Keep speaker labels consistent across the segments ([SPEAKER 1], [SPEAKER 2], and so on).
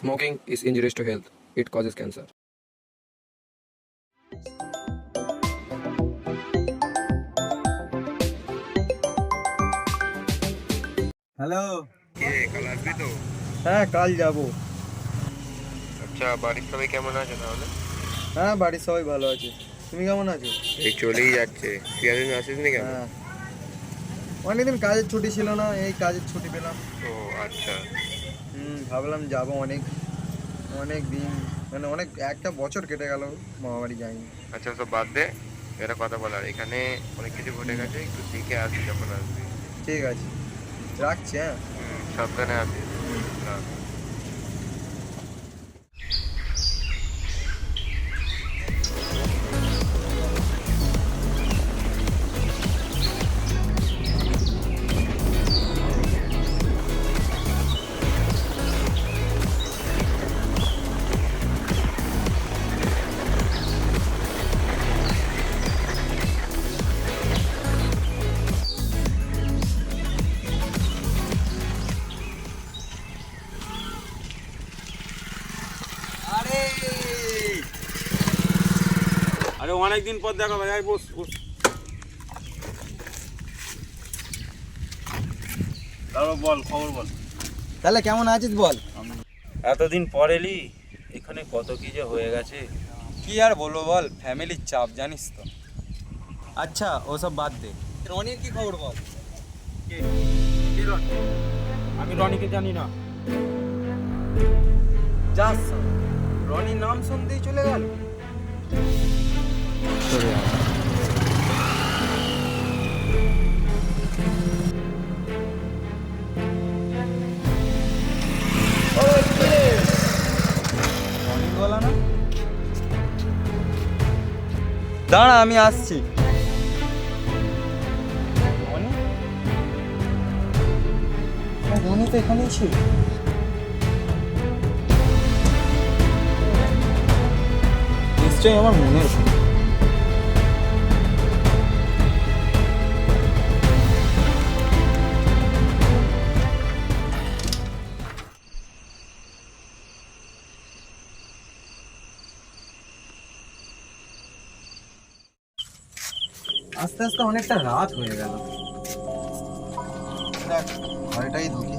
[SPEAKER 1] Smoking is injurious to health. It causes cancer.
[SPEAKER 2] Hello
[SPEAKER 3] কে কাল আসবি তো
[SPEAKER 2] হ্যাঁ কাল যাব
[SPEAKER 3] আচ্ছা বাড়ির সবাই কেমন আছে তাহলে
[SPEAKER 2] হ্যাঁ বাড়ির সবাই ভালো আছে তুমি কেমন আছো
[SPEAKER 3] এই চলেই যাচ্ছে তুই এতদিন আসিস নি কেন
[SPEAKER 2] হ্যাঁ অনেকদিন কাজের ছুটি ছিল না এই কাজের ছুটি পেলাম
[SPEAKER 3] ও আচ্ছা
[SPEAKER 2] হুম ভাবলাম যাব অনেক অনেক দিন মানে অনেক একটা বছর কেটে গেল মহামারী যাইনি।
[SPEAKER 3] আচ্ছা সব বাদ দে এটা কথা বলার এখানে অনেক কিছু ঘটে গেছে একটু দেখে আসবি যখন আসবি।
[SPEAKER 2] ঠিক আছে। রাখছি হ্যাঁ।
[SPEAKER 3] সাবধানে আসবি। রাখ।
[SPEAKER 4] আরে অনেক দিন পর দেখা ভাই বস বস। তারপর বল খবর বল।
[SPEAKER 2] তাহলে কেমন আছিস বল?
[SPEAKER 4] এতদিন পর এলি এখানে কত কি যে হয়ে গেছে।
[SPEAKER 5] কি আর বলব বল ফ্যামিলির চাপ জানিস তো। আচ্ছা ওসব বাদ দে। রনির কি খবর বল?
[SPEAKER 4] আমি রনিকে জানি না।
[SPEAKER 5] যাস রনির নাম শুনতেই চলে গেল। না দাঁড়া আমি আসছি। রনি তো এখানেই ছিল। নিশ্চয়ই আমার মনের আস্তে আস্তে অনেকটা রাত হয়ে গেল
[SPEAKER 2] দেখ ঘরেটাই ঢুকি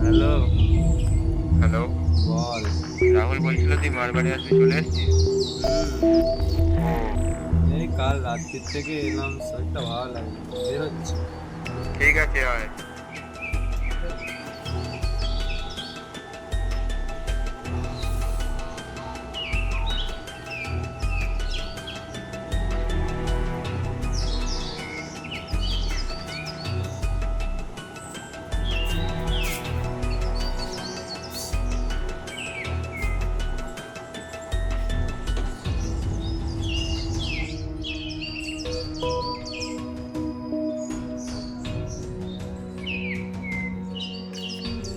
[SPEAKER 4] হ্যালো
[SPEAKER 3] হ্যালো
[SPEAKER 4] বল।
[SPEAKER 3] রাহুল বলছিল তুই মার বাড়ি আসবি চলে এসছিস?
[SPEAKER 5] এই কাল রাত্রির থেকে এলাম শরীরটা ভালো লাগে বেরোচ্ছি।
[SPEAKER 3] ঠিক আছে আয়।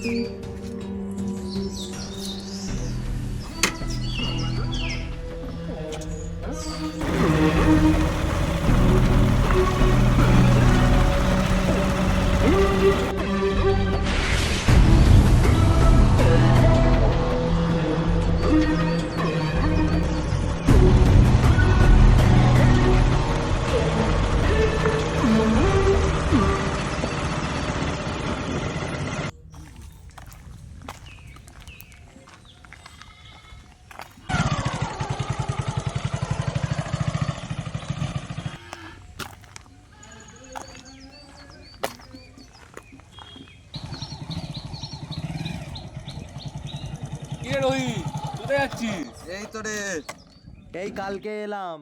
[SPEAKER 6] এই রে এই কালকে এলাম।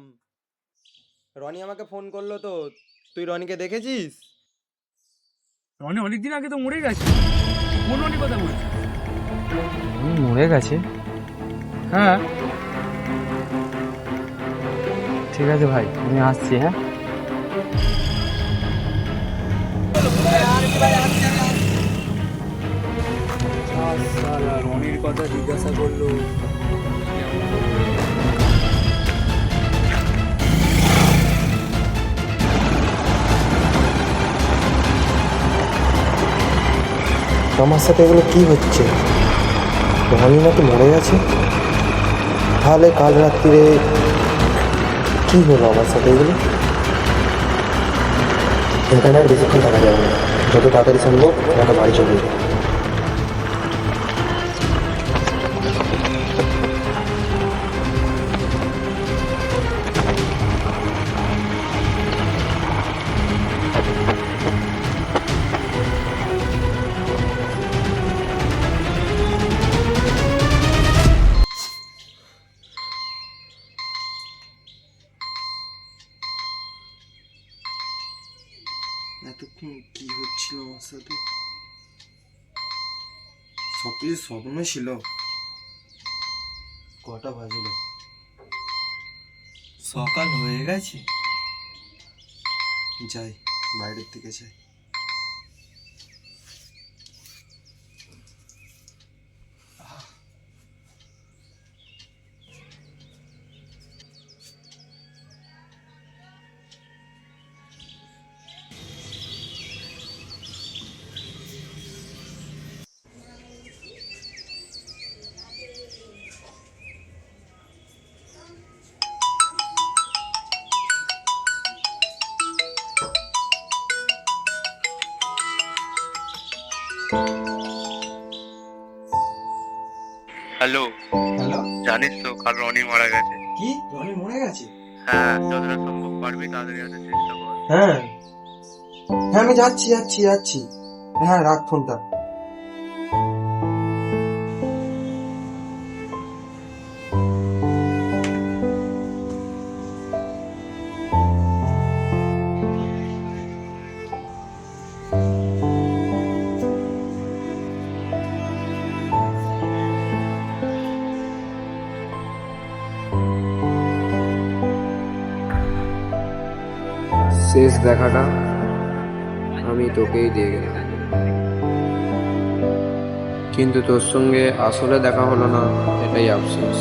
[SPEAKER 6] রনি আমাকে ফোন করল তো। তুই রনিকে দেখেছিস?
[SPEAKER 4] রনি অনেকদিন আগে তো মরে গেছে। কোন রনি কথা বলছিস?
[SPEAKER 7] মরে গেছে?
[SPEAKER 4] হ্যাঁ।
[SPEAKER 7] ঠিক আছে ভাই আমি আসছি হ্যাঁ।
[SPEAKER 4] সালা রনির কথা জিজ্ঞাসা করল।
[SPEAKER 2] আমার সাথে এগুলো কি হচ্ছে? রনি নাকি মরে গেছে? তাহলে কাল রাত্রিরে কি হলো আমার সাথে এগুলো? এখানে আর বেশিক্ষণ থাকা যাবে না। যত তাড়াতাড়ি সম্ভব আমাকে বাড়ি চলে যাবে। সব স্বপ্ন ছিল। কটা বাজলো? সকাল হয়ে গেছে। যাই বাইরের থেকে যাই।
[SPEAKER 8] হ্যালো।
[SPEAKER 6] হ্যালো।
[SPEAKER 8] জানিস তো কাল রনি মারা গেছে।
[SPEAKER 6] কি? রনি মরে গেছে?
[SPEAKER 8] হ্যাঁ যতটা সম্ভব পারবি তাড়াতাড়ি আসার চেষ্টা কর।
[SPEAKER 2] হ্যাঁ। হ্যাঁ আমি যাচ্ছি যাচ্ছি যাচ্ছি। হ্যাঁ রাখ ফোনটা।
[SPEAKER 1] শেষ দেখাটা আমি তোকেই দিয়ে গেলাম। কিন্তু তোর সঙ্গে আসলে দেখা হলো না, এটাই আফসোস।